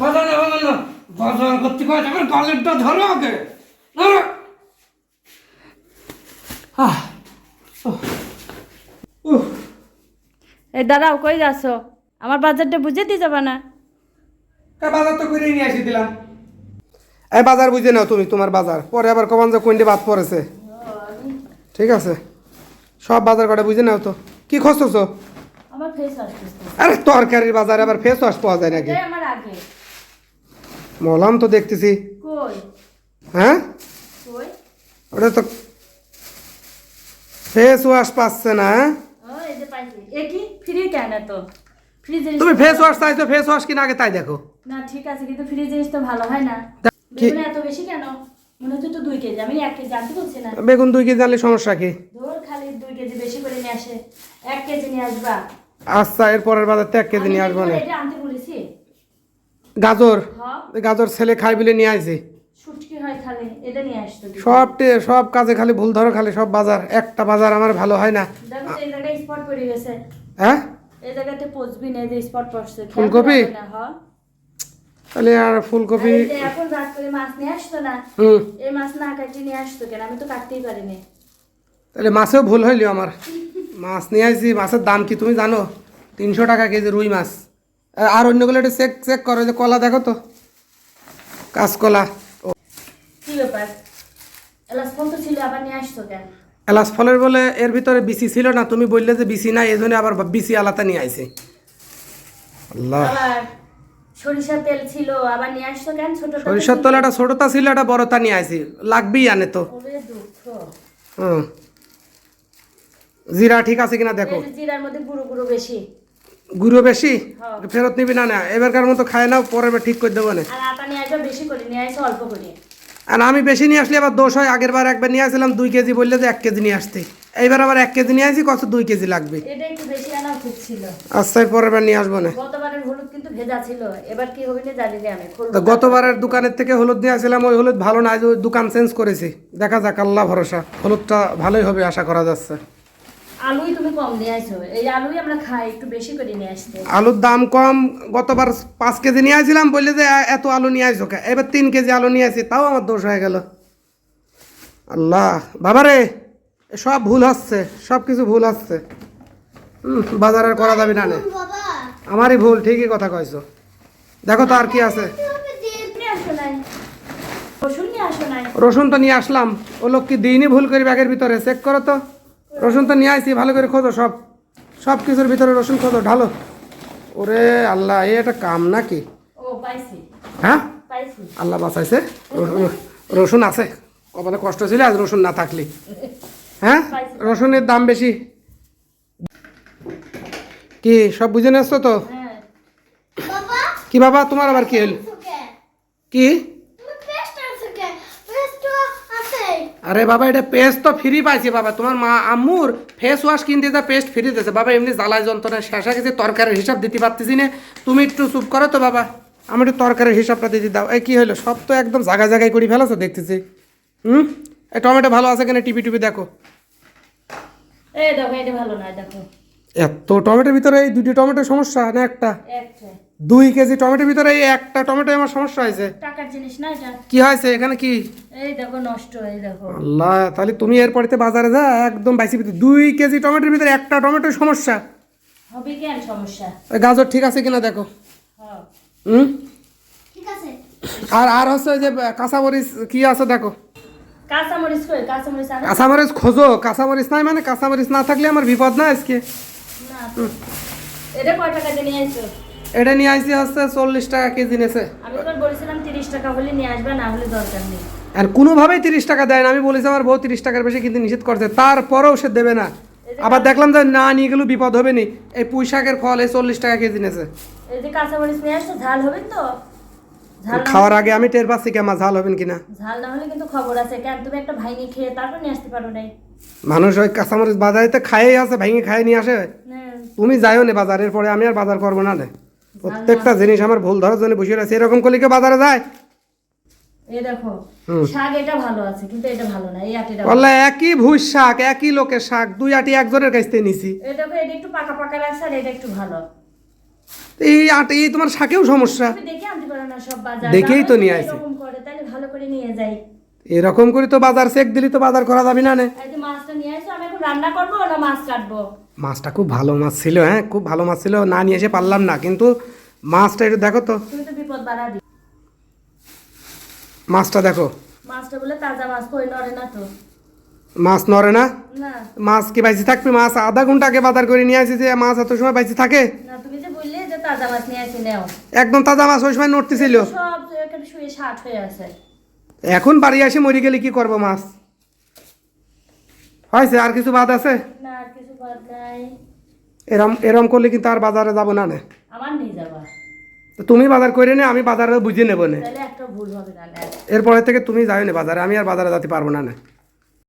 বাজার না বাজার না। বাজার করতে কয় টাকার গালেরটা ধরো আগে ধরো। আহ, উহ, উহ, এই দাঁড়াও কই যাচ্ছ? আমার বাজারটা বুঝে দিয়ে যাবা না। বাজার তো করে নিয়ে এসে দিলাম। এই বাজার বুঝে নাও তুমি তোমার বাজার। পরে আবার কমান যে কোনটি বাদ পড়েছে। ঠিক আছে। সব বাজার কটা বুঝে নাও তো। কি খুঁজতেছো আমার ফেস আসতেছে আরে তরকারির বাজারে আবার ফেস ওয়াশ পাওয়া যায় নাকি? আমার আগে। মলাম তো দেখতেছি। হ্যাঁ? ওটা তো ফেস ওয়াশ পাচ্ছে না হ্যাঁ? তুমি ফেস ওয়াশ চাইছো ফেস ওয়াশ কিনা আগে তাই দেখো। না ঠিক আছে কিন্তু ফ্রি জিনিস তো ভালো হয় না? বেগুন এত বেশি কেন? মনে হচ্ছে তো দুই কেজি। আমি এক কেজি আনতে বলছি না। বেগুন দুই কেজি আনলে সমস্যা কি? ধর খালি দুই কেজি বেশি করে নিয়ে আসে। এক কেজি নিয়ে আসবা। আচ্ছা এর পরের বাজার তো এক কেজি নিয়ে আসব না। এটা আনতে বলেছি। গাজর। হ্যাঁ। গাজর ছেলে খাই বলে নিয়ে আইছি। সব সব কাজে খালি ভুল ধরো খালি সব বাজার একটা বাজার আমার ভালো হয় না। হ্যাঁ? ফুলকপি? হ্যাঁ। তাহলে আর ফুলকপি এখন রাত করে মাছ নিয়ে আসতো না হুম। এই মাছ না কাটি নিয়ে আসতো কেন? আমি তো কাটতেই পারিনি। তাহলে মাছেও ভুল হইল আমার। মাছ নিয়ে আসছি মাছের দাম কি তুমি জানো? তিনশো টাকা কেজি রুই মাছ। আর অন্যগুলো একটু চেক চেক করো যে কলা দেখো তো। কাঁচকলা ও। কি ব্যাপার? এলাচ ফল তো ছিল আবার নিয়ে আসতো কেন? এলাচ ফলের বলে এর ভিতরে বিসি ছিল না তুমি বললে যে বিসি নাই এই জন্য আবার বিসি আলাদা নিয়ে আইছে। আল্লাহ। আবার তেল ছিল আবার নিয়ে আসতো কেন? ছোট সরিষার তলে একটা ছোটটা ছিল একটা বড়টা নিয়ে আইছি। লাগবেই আনে তো। ওরে দুঃখ। হুম। জিরা ঠিক আছে কিনা দেখো। জিরার মধ্যে গুঁড়ো গুঁড়ো বেশি। গুঁড়ো বেশি? হ্যাঁ। ফেরত নিবি না না। এবারকার মতো খায় নাও বার ঠিক করে দেবো না। আর আটা নিয়ে বেশি করে নিয়ে আসো অল্প করে। আর আমি বেশি নিয়ে আসলে আবার দোষ হয়। আগের বার একবার নিয়ে আসলাম দুই কেজি বললে যে এক কেজি নিয়ে আসতে। এইবার আবার এক কেজি নিয়ে আসি কত দুই কেজি লাগবে? এটা একটু বেশি আনা উচিত ছিল। আচ্ছা পরের বার নিয়ে আসব না। গতবারের হলুদ কিন্তু ভেজা ছিল। এবার কি হবে না জানি আমি খুলবো। তো গতবারের দোকানের থেকে হলুদ নিয়ে আসলাম ওই হলুদ ভালো না দোকান চেঞ্জ করেছি। দেখা যাক আল্লাহ ভরসা। হলুদটা ভালোই হবে আশা করা যাচ্ছে। আলুই তুমি কম নিয়ে আসো এই আলুই আমরা খাই একটু বেশি করে নিয়ে আসতে। আলুর দাম কম গতবার পাঁচ কেজি নিয়ে আসছিলাম বললে যে এত আলু নিয়ে আসো কে? এবার তিন কেজি আলু নিয়ে আসি তাও আমার দোষ হয়ে গেল। আল্লাহ বাবারে সব ভুল হচ্ছে সব কিছু ভুল হচ্ছে। হুম, বাজার করা যাবে না নে। আমারই ভুল ঠিকই কথা কইছো। দেখো তো আর কি আছে। রসুন তো নিয়ে আসলাম। ও লোক কি দিইনি ভুল করি ব্যাগের ভিতরে চেক করো তো। রসুন তো নিয়ে আসছি ভালো করে খোঁজো সব। সব কিছুর ভিতরে রসুন খোঁজো ঢালো। ওরে আল্লাহ এ একটা কাম নাকি? ও পাইছি। হ্যাঁ? পাইছি। আল্লাহ বাঁচাইছে। রসুন আছে। কপালে কষ্ট ছিল আজ রসুন না থাকলে। হ্যাঁ? রসুনের দাম বেশি। কি সব বুঝে নিচ্ছ তো? হ্যাঁ। বাবা কি বাবা তোমার আবার কি হল কি তুমি পেস্ট আছে কে পেস্ট আছে আরে বাবা, এটা পেস্ট তো ফ্রি পাইছি বাবা। তোমার মা আম্মুর ফেস ওয়াশ কিনতে যা পেস্ট ফ্রি দিয়েছে। বাবা, এমনি জ্বালায় যন্ত্রণা শেষা গেছে, তরকারির হিসাব দিতে পারতেছি না। তুমি একটু চুপ করো তো বাবা। আমি একটু তরকারির হিসাবটা দিতে দাও। এই কী হলো সব তো একদম জায়গায় জায়গায় করে ফেলেছো দেখতেছি। হুম? এই টমেটো ভালো আছে কিনা টিপি টিপি দেখো। এই দেখো, এটা ভালো না দেখো। এত টমেটোর ভিতরে এই দুটি টমেটোর সমস্যা না একটা? দুই কেজি টমেটোর ভিতরে এই একটা টমেটো আমার সমস্যা হয়েছে। টাকার জিনিস না এটা? কি হয়েছে এখানে কি? এই দেখো নষ্ট এই দেখো। আল্লাহ তাহলে তুমি এরপরেতে বাজারে যা একদম বাইসি ভিতরে দুই কেজি টমেটোর ভিতরে একটা টমেটোর সমস্যা। হবে কেন সমস্যা? গাজর ঠিক আছে কিনা দেখো। হ্যাঁ। হুম? ঠিক আছে। আর আর হচ্ছে যে কাঁচামরিচ কি আছে দেখো? কাঁচামরিচ খোঁজো। কাঁচামরিচ নাই মানে কাঁচামরিচ না থাকলে আমার বিপদ না আজকে। এটা কয় টাকা দিয়ে নিয়ে আসছো এটা নিয়ে আসছি হচ্ছে চল্লিশ টাকা কেজি নেছে আমি বলেছিলাম তিরিশ টাকা হলে নিয়ে আসবে না হলে দরকার নেই। আর কোনোভাবেই তিরিশ টাকা দেয় না। আমি বলেছি আমার বউ তিরিশ টাকার বেশি কিন্তু নিষেধ করছে। তারপরেও সে দেবে না। আবার দেখলাম যে না নিয়ে গেলেও বিপদ হবে নি। এই পুঁই শাকের ফল এই চল্লিশ টাকা কেজি নেছে এই যে কাঁচামরিচ নিয়ে আসছো ঝাল হবে তো? খাওয়ার আগে আমি টের পাচ্ছি কি আমার ঝাল হবেন কিনা। ঝাল না হলে কিন্তু খবর আছে। কেন তুমি একটা ভাইনি খেয়ে তারপর নিয়ে আসতে পারো নাই? মানুষ ওই কাঁচামরিচ বাজারে তো খাইয়ে আছে ভেঙে খাইয়ে নিয়ে আসে। না, তুমি যাইও না বাজারের পরে আমি আর বাজার করব না রে প্রত্যেকটা জিনিস আমার ভুল ধরার জন্য বসে রয়েছে। এরকম করলে কেউ বাজারে যায়? এই দেখো শাক এটা ভালো আছে কিন্তু এটা ভালো না এই আটিটা বললে একই শাক একই লোকের শাক দুই আটি একজনের কাছ থেকে নিছি। এই দেখো এটা একটু পাকা পাকা লাগছে আর এটা একটু ভালো। এই আটি তোমার শাকেও সমস্যা। দেখে আনতে পারো না সব বাজার। দেখেই তো নিয়ে আইছে। এরকম করে তাহলে ভালো করে নিয়ে যাই। এরকম করে তো বাজার চেক দিলি তো বাজার করা যাবে না নে। মাছটা খুব ভালো মাছ ছিল হ্যাঁ খুব ভালো মাছ ছিল না নিয়ে এসে পারলাম না কিন্তু মাছটা একটু দেখো তো। মাছটা দেখো। মাছ নড়ে না মাছ কি বাইসি থাকবে? মাছ আধা ঘণ্টা আগে বাজার করে নিয়ে আসি যে মাছ এত সময় বাইসি থাকে? একদম তাজা মাছ ওই সময় নড়তেছিল। সব শুয়ে হয়ে আছে। এখন বাড়ি আসে মরে গেলে কি করব মাছ? হয়েছে আর কিছু বাদ আছে? না আর কিছু বাদ নাই। এরম এরম করলে কিন্তু আর বাজারে যাব না নে। আমার নিয়ে যাবা। তুমি বাজার করে নে আমি বাজারে বুঝে নেব নে। এরপরে থেকে তুমি যাও না বাজারে আমি আর বাজারে যেতে পারব না না।